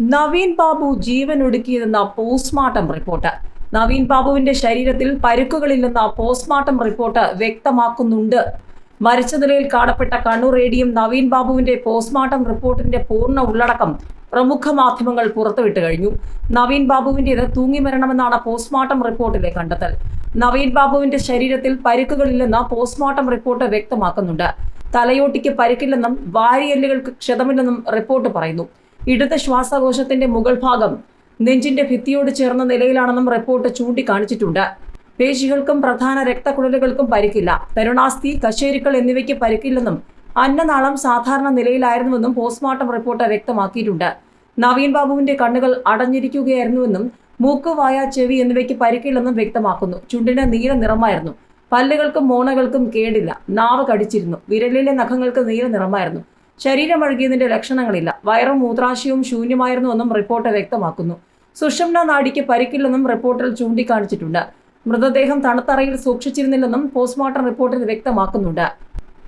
നവീൻ ബാബു ജീവൻ ഒടുക്കിയതെന്ന postmortem report. Naveen ബാബുവിന്റെ ശരീരത്തിൽ പരുക്കുകളില്ലെന്ന പോസ്റ്റ്മോർട്ടം റിപ്പോർട്ട് വ്യക്തമാക്കുന്നുണ്ട്. മരിച്ച നിലയിൽ കാണപ്പെട്ട കണ്ണൂർ എഡിയും നവീൻ ബാബുവിന്റെ പോസ്റ്റ്മോർട്ടം റിപ്പോർട്ടിന്റെ പൂർണ ഉള്ളടക്കം പ്രമുഖ മാധ്യമങ്ങൾ പുറത്തുവിട്ട് കഴിഞ്ഞു. നവീൻ ബാബുവിന്റേത് തൂങ്ങി മരണമെന്നാണ് പോസ്റ്റ്മോർട്ടം റിപ്പോർട്ടിലെ കണ്ടെത്തൽ. നവീൻ ബാബുവിന്റെ ശരീരത്തിൽ പരുക്കുകളില്ലെന്ന പോസ്റ്റ്മോർട്ടം റിപ്പോർട്ട് വ്യക്തമാക്കുന്നുണ്ട്. തലയോട്ടിക്ക് പരിക്കില്ലെന്നും വാരിയല്ലുകൾക്ക് ക്ഷതമില്ലെന്നും റിപ്പോർട്ട് പറയുന്നു. ഇടത് ശ്വാസകോശത്തിന്റെ മുകൾ ഭാഗം നെഞ്ചിന്റെ ഭിത്തിയോട് ചേർന്ന നിലയിലാണെന്നും റിപ്പോർട്ട് ചൂണ്ടിക്കാണിച്ചിട്ടുണ്ട്. പേശികൾക്കും പ്രധാന രക്തക്കുഴലുകൾക്കും പരിക്കില്ല. തരുണാസ്ഥി കശേരിക്കൾ എന്നിവയ്ക്ക് പരിക്കില്ലെന്നും അന്നനാളം സാധാരണ നിലയിലായിരുന്നുവെന്നും പോസ്റ്റ്മോർട്ടം റിപ്പോർട്ട് വ്യക്തമാക്കിയിട്ടുണ്ട്. നവീൻ ബാബുവിന്റെ കണ്ണുകൾ അടഞ്ഞിരിക്കുകയായിരുന്നുവെന്നും മൂക്ക് വായ ചെവി എന്നിവയ്ക്ക് പരിക്കില്ലെന്നും വ്യക്തമാക്കുന്നു. ചുണ്ടിന് നീല നിറമായിരുന്നു. പല്ലുകൾക്കും മോണകൾക്കും കേടില്ല. നാവ് കടിച്ചിരുന്നു. വിരലിലെ നഖങ്ങൾക്ക് നീല നിറമായിരുന്നു. ശരീരം വഴുകിയതിന്റെ ലക്ഷണങ്ങളില്ല. വയറും മൂത്രാശയവും ശൂന്യമായിരുന്നുവെന്നും റിപ്പോർട്ട് വ്യക്തമാക്കുന്നു. സുഷംന നാടിക്ക് പരിക്കില്ലെന്നും റിപ്പോർട്ടിൽ ചൂണ്ടിക്കാണിച്ചിട്ടുണ്ട്. മൃതദേഹം തണുത്തറയിൽ സൂക്ഷിച്ചിരുന്നില്ലെന്നും പോസ്റ്റ്മോർട്ടം റിപ്പോർട്ടിൽ വ്യക്തമാക്കുന്നുണ്ട്.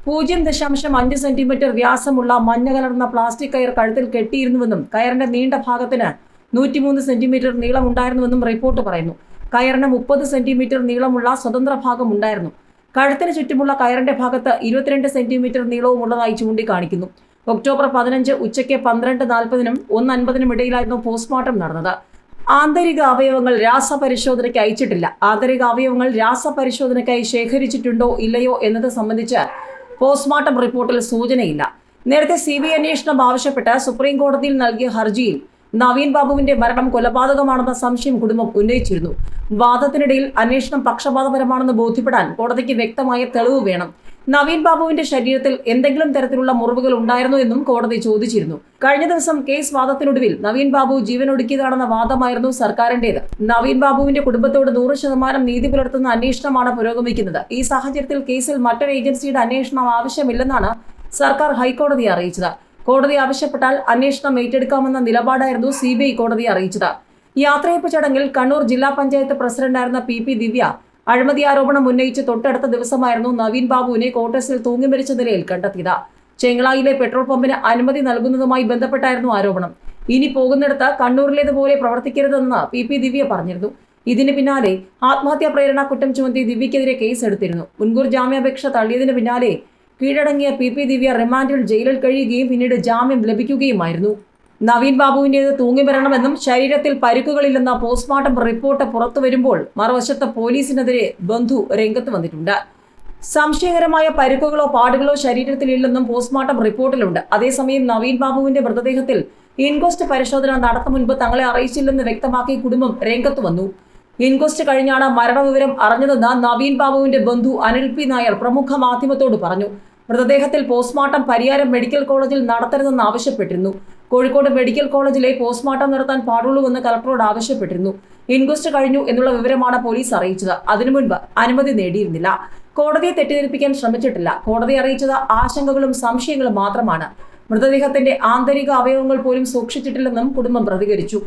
പൂജ്യം ദശാംശം അഞ്ച് സെന്റിമീറ്റർ വ്യാസമുള്ള മഞ്ഞ കലർന്ന പ്ലാസ്റ്റിക് കയർ കഴുത്തിൽ കെട്ടിയിരുന്നുവെന്നും കയറിന്റെ നീണ്ട ഭാഗത്തിന് നൂറ്റിമൂന്ന് സെന്റിമീറ്റർ നീളമുണ്ടായിരുന്നുവെന്നും റിപ്പോർട്ട് പറയുന്നു. കയറിന് മുപ്പത് സെന്റിമീറ്റർ നീളമുള്ള സ്വതന്ത്ര ഭാഗം ഉണ്ടായിരുന്നു കഴുത്തിന് ചുറ്റുമുള്ള കയറിന്റെ ഭാഗത്ത് ഇരുപത്തിരണ്ട് സെന്റിമീറ്റർ നീളവുമുള്ളതായി ചൂണ്ടിക്കാണിക്കുന്നു. ഒക്ടോബർ പതിനഞ്ച് ഉച്ചയ്ക്ക് പന്ത്രണ്ട് നാൽപ്പതിനും ഒന്ന് അൻപതിനും ഇടയിലായിരുന്നു പോസ്റ്റ്മോർട്ടം നടന്നത്. ആന്തരിക അവയവങ്ങൾ രാസപരിശോധനയ്ക്ക് അയച്ചിട്ടില്ല. ആന്തരിക അവയവങ്ങൾ രാസപരിശോധനയ്ക്കായി ശേഖരിച്ചിട്ടുണ്ടോ ഇല്ലയോ എന്നത് സംബന്ധിച്ച് പോസ്റ്റ്മോർട്ടം റിപ്പോർട്ടിൽ സൂചനയില്ല. നേരത്തെ സി ബി അന്വേഷണം ആവശ്യപ്പെട്ട് സുപ്രീം കോടതിയിൽ നൽകിയ ഹർജിയിൽ നവീൻ ബാബുവിന്റെ മരണം കൊലപാതകമാണെന്ന സംശയം കുടുംബം ഉന്നയിച്ചിരുന്നു. വാദത്തിനിടയിൽ അന്വേഷണം പക്ഷപാതപരമാണെന്ന് ബോധ്യപ്പെടാൻ കോടതിക്ക് വ്യക്തമായ തെളിവ് വേണം. നവീൻ ബാബുവിന്റെ ശരീരത്തിൽ എന്തെങ്കിലും തരത്തിലുള്ള മുറിവുകൾ ഉണ്ടായിരുന്നോ എന്നും കോടതി ചോദിച്ചിരുന്നു. കഴിഞ്ഞ ദിവസം കേസ് വാദത്തിനൊടുവിൽ നവീൻ ബാബു ജീവനൊടുക്കിയതാണെന്ന വാദമായിരുന്നു സർക്കാരിന്റേത്. നവീൻ ബാബുവിന്റെ കുടുംബത്തോട് നൂറ് ശതമാനം നീതി പുലർത്തുന്ന അന്വേഷണമാണ് പുരോഗമിക്കുന്നത്. ഈ സാഹചര്യത്തിൽ കേസിൽ മറ്റൊരു ഏജൻസിയുടെ അന്വേഷണം ആവശ്യമില്ലെന്നാണ് സർക്കാർ ഹൈക്കോടതിയെ അറിയിച്ചത്. കോടതി ആവശ്യപ്പെട്ടാൽ അന്വേഷണം ഏറ്റെടുക്കാമെന്ന നിലപാടായിരുന്നു സി ബി ഐ കോടതിയെ അറിയിച്ചത്. യാത്രയപ്പ് ചടങ്ങിൽ കണ്ണൂർ ജില്ലാ പഞ്ചായത്ത് പ്രസിഡന്റായിരുന്ന പി പി ദിവ്യ അഴിമതി ആരോപണം ഉന്നയിച്ച് തൊട്ടടുത്ത ദിവസമായിരുന്നു നവീൻ ബാബുവിനെ കോട്ടേഴ്സിൽ തൂങ്ങി മരിച്ച നിലയിൽ കണ്ടെത്തിയത്. ചെങ്ങളായിലെ പെട്രോൾ പമ്പിന് അനുമതി നൽകുന്നതുമായി ബന്ധപ്പെട്ടായിരുന്നു ആരോപണം. ഇനി പോകുന്നിടത്ത് കണ്ണൂരിലേതുപോലെ പ്രവർത്തിക്കരുതെന്ന് പി പി ദിവ്യ പറഞ്ഞിരുന്നു. ഇതിന് പിന്നാലെ ആത്മഹത്യാ പ്രേരണ കുറ്റം ചുമത്തി ദിവ്യക്കെതിരെ കേസ് എടുത്തിരുന്നു മുൻകൂർ ജാമ്യാപേക്ഷ തള്ളിയതിന് പിന്നാലെ കീഴടങ്ങിയ പി പി ദിവ്യ റിമാൻഡിൽ ജയിലിൽ കഴിയുകയും പിന്നീട് ജാമ്യം ലഭിക്കുകയുമായിരുന്നു. നവീൻ ബാബുവിന്റേത് തൂങ്ങി വരണമെന്നും ശരീരത്തിൽ പരിക്കുകളില്ലെന്ന പോസ്റ്റ്മോർട്ടം റിപ്പോർട്ട് പുറത്തു വരുമ്പോൾ മറുവശത്ത് പോലീസിനെതിരെ ബന്ധു രംഗത്ത് വന്നിട്ടുണ്ട്. സംശയകരമായ പരിക്കുകളോ പാടുകളോ ശരീരത്തിലില്ലെന്നും പോസ്റ്റ്മോർട്ടം റിപ്പോർട്ടിലുണ്ട്. അതേസമയം നവീൻ ബാബുവിന്റെ മൃതദേഹത്തിൽ ഇൻക്വസ്റ്റ് പരിശോധന നടത്തും മുൻപ് തങ്ങളെ അറിയിച്ചില്ലെന്ന് വ്യക്തമാക്കി കുടുംബം രംഗത്ത് വന്നു. ഇൻക്വസ്റ്റ് കഴിഞ്ഞാണ് മരണവിവരം അറിഞ്ഞതെന്ന് നവീൻ ബാബുവിന്റെ ബന്ധു അനിൽ പി നായർ പ്രമുഖ മാധ്യമത്തോട് പറഞ്ഞു. മൃതദേഹത്തിൽ പോസ്റ്റ്മോർട്ടം പരിയാരം മെഡിക്കൽ കോളേജിൽ നടത്തരുതെന്ന് ആവശ്യപ്പെട്ടിരുന്നു. കോഴിക്കോട് മെഡിക്കൽ കോളേജിലെ പോസ്റ്റ്മോർട്ടം നടത്താൻ പാടുള്ളൂവെന്ന് കലക്ടറോട് ആവശ്യപ്പെട്ടിരുന്നു. ഇൻക്വസ്റ്റ് കഴിഞ്ഞു എന്നുള്ള വിവരമാണ് പോലീസ് അറിയിച്ചത്. അതിനു മുൻപ് അനുമതി നേടിയിരുന്നില്ല. കോടതിയെ തെറ്റിദ്ധരിപ്പിക്കാൻ ശ്രമിച്ചിട്ടില്ല. കോടതി അറിയിച്ചത് ആശങ്കകളും സംശയങ്ങളും മാത്രമാണ്. മൃതദേഹത്തിന്റെ ആന്തരിക അവയവങ്ങൾ പോലും സൂക്ഷിച്ചിട്ടില്ലെന്നും കുടുംബം പ്രതികരിച്ചു.